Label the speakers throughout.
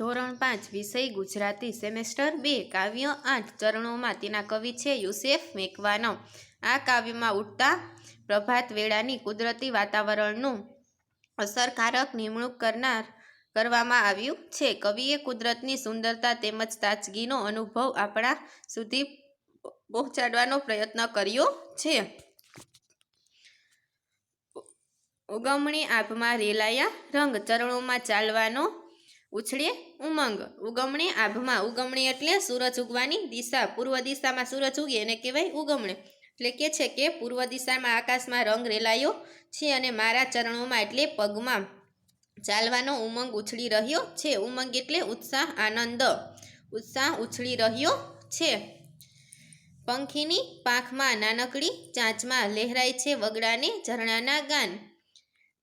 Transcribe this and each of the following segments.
Speaker 1: ધોરણ પાંચ, વિષય ગુજરાતી સેમેસ્ટર બે, કાવ્ય આઠ ચરણોમાં તેના કવિ છે યુસેફ મેકવાનો આ કાવ્યમાં ઉઠતા પ્રભાત વેળાની કુદરતી વાતાવરણનું અસરકારક નિમણૂક કરનાર કરવામાં આવ્યું છે. કવિએ કુદરતની સુંદરતા તેમજ તાજગીનો અનુભવ આપણા સુધી પહોંચાડવાનો પ્રયત્ન કર્યો છે. ઉગમણી આભમાં રેલાયા રંગ ચરણોમાં ચાલવાનો ઉછળે ઉમંગ. ઉગમણે આભમાં. ઉગમણી એટલે સૂરજ ઉગવાની દિશા. પૂર્વ દિશામાં સૂરજ ઉગે એને કહેવાય ઉગમણે. એટલે કે છે કે પૂર્વ દિશામાં આકાશમાં રંગ રેલાયો છે અને મારા ચરણોમાં એટલે પગમાં ચાલવાનો ઉમંગ ઉછળી રહ્યો છે. ઉમંગ એટલે ઉત્સાહ, આનંદ. ઉત્સાહ ઉછળી રહ્યો છે. પંખીની પાંખમાં નાનકડી ચાંચમાં લહેરાય છે વગડાને ઝરણાના ગાન.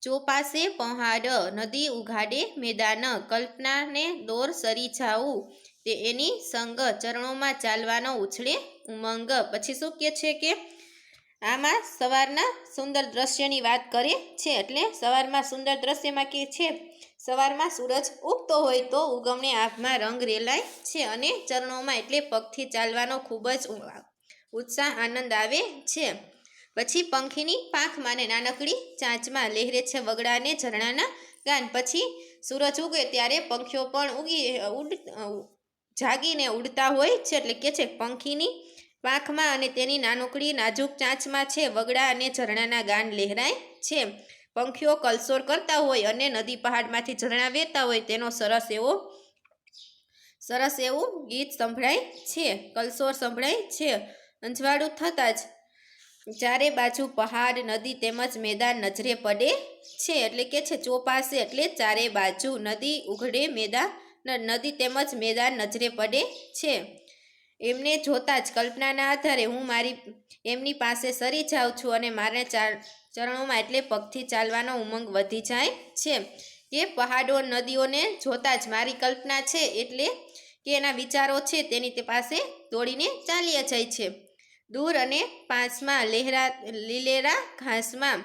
Speaker 1: ચોપાસે પહાડ, નદી ઉઘાડે, મેદાન, કલ્પનાને દોર સરી જાવું તે એની સંગ ચરણોમાં ચાલવાનો ઉછળે, ઉમંગ. પછી શું કહે છે કે, આમાં સવારના સુંદર દ્રશ્યની વાત કરે છે એટલે સવારમાં સુંદર દ્રશ્યમાં કે છે, સવારમાં સૂરજ ઉગતો હોય તો ઉગમણે આંખમાં રંગ રેલાય છે અને ચરણોમાં એટલે પગથી ચાલવાનો ખૂબ જ ઉત્સાહ, આનંદ આવે છે. પછી પંખીની પાંખમાં ને નાનકડી ચાંચમાં લહેરે છે વગડાને ઝરણાના ગાન. પછી સૂરજ ઉગે ત્યારે પંખીઓ પણ ઉગી ઉડ જાગીને ઉડતા હોય છે એટલે કે છે પંખીની પાંખમાં અને તેની નાનકડી નાજુક ચાંચમાં છે વગડા અને ઝરણાના ગાન લહેરાય છે. પંખીઓ કલસોર કરતા હોય અને નદી પહાડમાંથી ઝરણા વહેતા હોય તેનો સરસ એવો, સરસ એવું ગીત સંભળાય છે કલસોર સંભળાય છે. અંજવાળું થતાં જ ચારે બાજુ પહાડ, નદી તેમજ મેદાન નજરે પડે છે, એટલે કે છે ચોપાસે એટલે ચારે બાજુ નદી ઉઘડે મેદાન નદી તેમજ મેદાન નજરે પડે છે. એમને જોતાં જ કલ્પનાના આધારે હું મારી, એમની પાસે સરી જાઉં છું અને મારે ચાર ચરણોમાં એટલે પગથી ચાલવાનો ઉમંગ વધી જાય છે. કે પહાડો, નદીઓને જોતાં જ મારી કલ્પના છે, એટલે કે એના વિચારો છે, તેની તે પાસે દોડીને ચાલ્યા જાય છે. દૂર અને પાંચમાં લહેરા, લીલેરા ઘાસમાં.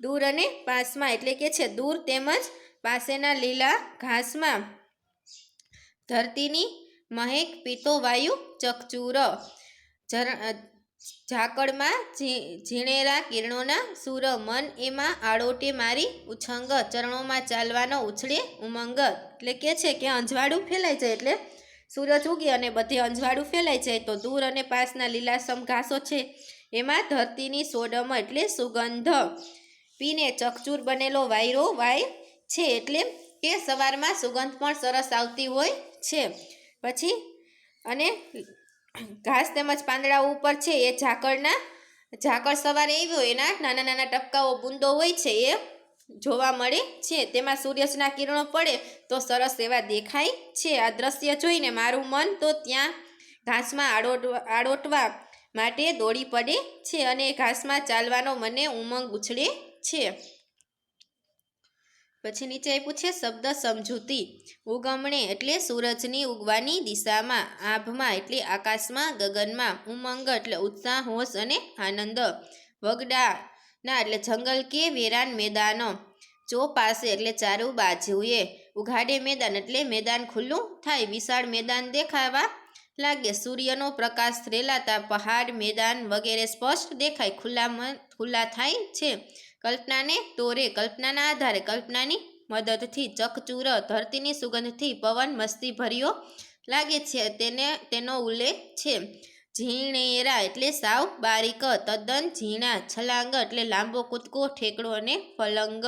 Speaker 1: દૂર અને પાંચમાં એટલે કે છે દૂર તેમજ પાસેના લીલા ઘાસમાં. ધરતીની મહેક પીતો વાયુ ચકચૂર. ઝાકળમાં ઝીણેરા કિરણોના સૂર. મન એમાં આડોટે મારી ઉછંગ. ચરણોમાં ચાલવાનો ઉછળે ઉમંગ. એટલે કે છે કે અંજવાળું ફેલાઈ જાય એટલે સૂરજ ઉગે અને બધે અંજવાળું ફેલાઈ જાય તો દૂર અને પાસના લીલાસમ ઘાસો છે. એમાં ધરતીની સોડમ એટલે સુગંધ. પીને ચકચૂર બનેલો વાયરો વાય છે એટલે કે સવારમાં સુગંધ પણ સરસ આવતી હોય છે. પછી અને ઘાસ તેમજ પાંદડા ઉપર છે, એ ઝાકળના, ઝાકળ સવારે આવ્યો, એના નાના નાના ટપકાઓ બૂંદો હોય છે, એ જોવા મળે છે. તેમાં સૂર્યના કિરણો પડે તો સરસ એવા દેખાય છે. આ દ્રશ્ય જોઈને મારું મન તો ત્યાં ઘાસમાં આડોટવા આડોટવા માટે દોડી પડે છે અને ઘાસમાં ચાલવાનો મને ઉમંગ ઉછળે છે. પછી નીચે આપ્યું છે શબ્દ સમજૂતી ઉગમણે એટલે સૂરજની ઉગવાની દિશામાં, આભમાં એટલે આકાશમાં, ગગનમાં ઉમંગ એટલે ઉત્સાહ, હોશ અને આનંદ. વગડાના એટલે જંગલ કે વેરાન મેદાનો. ચો પાસે એટલે ચારું બાજુએ. ઉઘાડે મેદાન એટલે મેદાન ખુલ્લું થાય. વિશાળ મેદાન દેખાવા લાગે. સૂર્યનો પ્રકાશ રેલાતા પહાડ, મેદાન વગેરે સ્પષ્ટ દેખાય. ખુલ્લા ખુલ્લા થાય છે. કલ્પનાને તોરે, કલ્પનાના આધારે, કલ્પનાની મદદથી ચકચૂર ધરતીની સુગંધથી પવન મસ્તી ભર્યો લાગે છે. તેને, તેનો ઉલ્લેખ છે. ઝીણેરા એટલે સાવ બારીક તદ્દન ઝીણા છલાંગ એટલે લાંબો કૂદકો ઠેકડો અને પલંગ